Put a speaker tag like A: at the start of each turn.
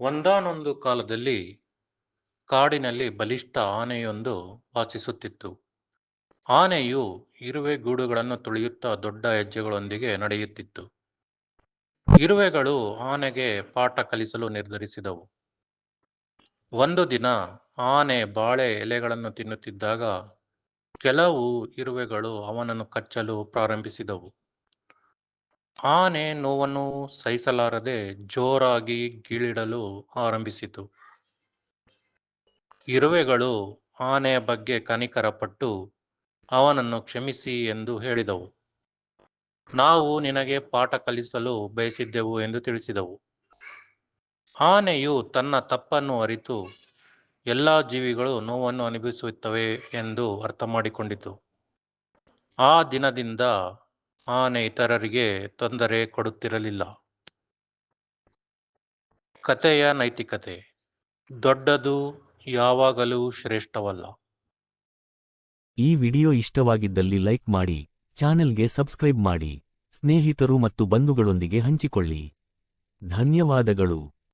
A: ಒಂದಾನೊಂದು ಕಾಲದಲ್ಲಿ ಕಾಡಿನಲ್ಲಿ ಬಲಿಷ್ಠ ಆನೆಯೊಂದು ವಾಸಿಸುತ್ತಿತ್ತು. ಆನೆಯು ಇರುವೆ ಗೂಡುಗಳನ್ನು ತುಳಿಯುತ್ತಾ ದೊಡ್ಡ ಹೆಜ್ಜೆಗಳೊಂದಿಗೆ ನಡೆಯುತ್ತಿತ್ತು. ಇರುವೆಗಳು ಆನೆಗೆ ಪಾಠ ಕಲಿಸಲು ನಿರ್ಧರಿಸಿದವು. ಒಂದು ದಿನ ಆನೆ ಬಾಳೆ ಎಲೆಗಳನ್ನು ತಿನ್ನುತ್ತಿದ್ದಾಗ ಕೆಲವು ಇರುವೆಗಳು ಅವನನ್ನು ಕಚ್ಚಲು ಪ್ರಾರಂಭಿಸಿದವು. ಆನೆ ನೋವನ್ನು ಸಹಿಸಲಾರದೆ ಜೋರಾಗಿ ಗೀಳಿಡಲು ಆರಂಭಿಸಿತು. ಇರುವೆಗಳು ಆನೆಯ ಬಗ್ಗೆ ಕನಿಕರಪಟ್ಟು ಅವನನ್ನು ಕ್ಷಮಿಸಿ ಎಂದು ಹೇಳಿದವು. ನಾವು ನಿನಗೆ ಪಾಠ ಕಲಿಸಲು ಬಯಸಿದ್ದೆವು ಎಂದು ತಿಳಿಸಿದವು. ಆನೆಯು ತನ್ನ ತಪ್ಪನ್ನು ಅರಿತು ಎಲ್ಲ ಜೀವಿಗಳು ನೋವನ್ನು ಅನುಭವಿಸುತ್ತವೆ ಎಂದು ಅರ್ಥ ಮಾಡಿಕೊಂಡಿತು ಆ ದಿನದಿಂದ ಆನೆ ಇತರರಿಗೆ ತೊಂದರೆ ಕೊಡುತ್ತಿರಲಿಲ್ಲ. ಕಥೆಯ ನೈತಿಕತೆ. ದೊಡ್ಡದು ಯಾವಾಗಲೂ ಶ್ರೇಷ್ಠವಲ್ಲ.
B: ಈ ವಿಡಿಯೋ ಇಷ್ಟವಾಗಿದ್ದಲ್ಲಿ ಲೈಕ್ ಮಾಡಿ, ಚಾನೆಲ್ಗೆ ಸಬ್ಸ್ಕ್ರೈಬ್ ಮಾಡಿ, ಸ್ನೇಹಿತರು ಮತ್ತು ಬಂಧುಗಳೊಂದಿಗೆ ಹಂಚಿಕೊಳ್ಳಿ. ಧನ್ಯವಾದಗಳು.